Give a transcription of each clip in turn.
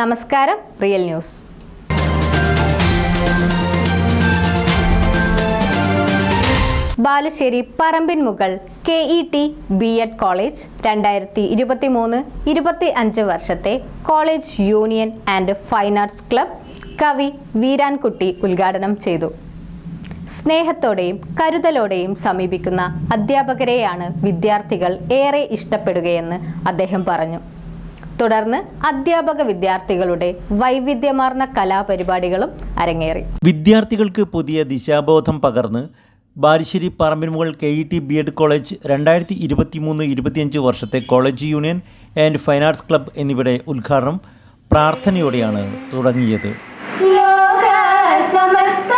നമസ്കാരം real news. Balussery Parambinmukal K E T B Ed college രണ്ടായിരത്തി ഇരുപത്തി മൂന്ന് ഇരുപത്തി അഞ്ച് വർഷത്തെ college union and fine arts club കവി വീരാൻകുട്ടി ഉദ്ഘാടനം ചെയ്തു. സ്നേഹത്തോടെയും കരുതലോടെയും സമീപിക്കുന്ന അധ്യാപകരെയാണ് വിദ്യാർത്ഥികൾ ഏറെ ഇഷ്ടപ്പെടുകയെന്ന് അദ്ദേഹം പറഞ്ഞു. തുടർന്ന് അധ്യാപക വിദ്യാർത്ഥികളുടെ വൈവിധ്യമാർന്ന കലാപരിപാടികളും അരങ്ങേറി. വിദ്യാർത്ഥികൾക്ക് പുതിയ ദിശാബോധം പകർന്ന് Balussery Parambinmukal K E T B Ed college രണ്ടായിരത്തി ഇരുപത്തി മൂന്ന് ഇരുപത്തിയഞ്ച് വർഷത്തെ college union and fine arts club എന്നിവയുടെ ഉദ്ഘാടനം പ്രാർത്ഥനയോടെയാണ് തുടങ്ങിയത്. ലോക സമസ്ത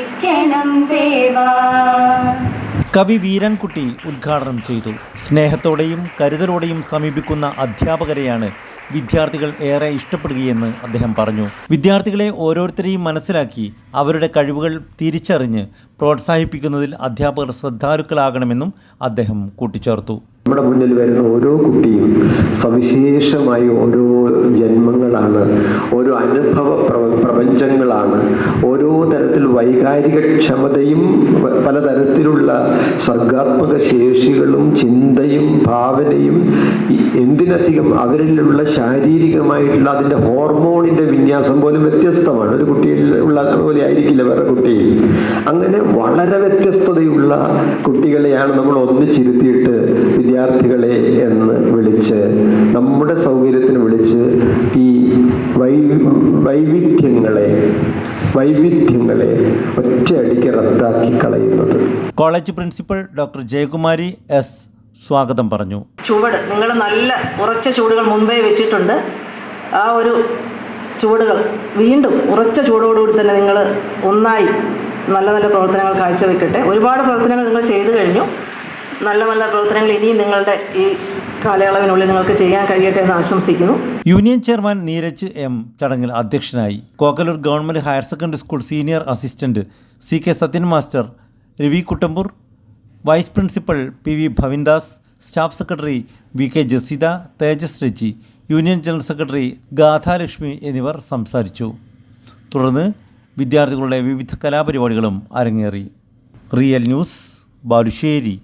തെളിക്കണം ദേവാ. കവി വീരൻകുട്ടി ഉദ്ഘാടനം ചെയ്തു. സ്നേഹത്തോടെയും കരുതലോടെയും സമീപിക്കുന്ന അധ്യാപകരെയാണ് വിദ്യാർത്ഥികൾ ഏറെ ഇഷ്ടപ്പെടുകയെന്ന് അദ്ദേഹം പറഞ്ഞു. വിദ്യാർത്ഥികളെ ഓരോരുത്തരെയും മനസ്സിലാക്കി അവരുടെ കഴിവുകൾ തിരിച്ചറിഞ്ഞ് പ്രോത്സാഹിപ്പിക്കുന്നതിൽ അധ്യാപകർ ശ്രദ്ധാലുക്കളാകണമെന്നും അദ്ദേഹം കൂട്ടിച്ചേർത്തു. നമ്മുടെ മുന്നിൽ വരുന്ന ഓരോ കുട്ടിയും സവിശേഷമായി ഓരോ ജന്മങ്ങളാണ് ഓരോ അനുഭവ പ്ര- പ്രപഞ്ചങ്ങളാണ്. ഓരോ തരത്തിൽ വൈകാരിക ക്ഷമതയും പലതരത്തിലുള്ള സർഗാത്മക ശേഷികളും ചിന്തയും ഭാവനയും എന്തിനധികം അവരിലുള്ള ശാരീരികമായിട്ടുള്ള അതിന്റെ ഹോർമോണിന്റെ വിന്യാസം പോലും വ്യത്യസ്തമാണ്. ഒരു കുട്ടിയിൽ ഉള്ള പോലെ ആയിരിക്കില്ല വേറെ കുട്ടിയിൽ അങ്ങനെ വളരെ വ്യത്യസ്തതയുള്ള കുട്ടികളെയാണ് നമ്മൾ ഒന്നിച്ചിരുത്തിയിട്ട് വിദ്യാർത്ഥികളെ എന്ന് വിളിച്ച് നമ്മുടെ സൗകര്യത്തിന് വിളിച്ച് ഈ വൈ വൈവിധ്യങ്ങളെ വൈവിധ്യങ്ങളെ ഒറ്റയടിക്ക് റദ്ദാക്കി കളയുന്നത്. College principal doctor Jayakumari S സ്വാഗതം പറഞ്ഞു. ചുവട്. നിങ്ങൾ നല്ല ഉറച്ച ചുവടുകൾ മുൻപേ വെച്ചിട്ടുണ്ട്. ആ ഒരു ചുവടുകൾ വീണ്ടും ഉറച്ച ചുവടോടുകൂടി തന്നെ നിങ്ങൾ ഒന്നായി നല്ല നല്ല പ്രവർത്തനങ്ങൾ കാഴ്ചവെക്കട്ടെ. ഒരുപാട് പ്രവർത്തനങ്ങൾ നിങ്ങൾ ചെയ്തു കഴിഞ്ഞു. നല്ല നല്ല പ്രവർത്തനങ്ങൾ ഇനിയും നിങ്ങളുടെ ഈ കാലയളവിനുള്ളിൽ നിങ്ങൾക്ക് ചെയ്യാൻ കഴിയട്ടെ എന്ന് ആശംസിക്കുന്നു. യൂണിയൻ ചെയർമാൻ നീരജ് എം ചടങ്ങിൽ അധ്യക്ഷനായി Kokkallur government higher secondary school senior assistant C K Sathyan master Ravi Kuttampoor vice principal P V Bhavindas staff secretary V K Jasitha Thejas Raji union general secretary Gathalakshmi എന്നിവർ സംസാരിച്ചു. തുടർന്ന് വിദ്യാർത്ഥികളുടെ വിവിധ കലാപരിപാടികളും അരങ്ങേറി. Real news Balussery.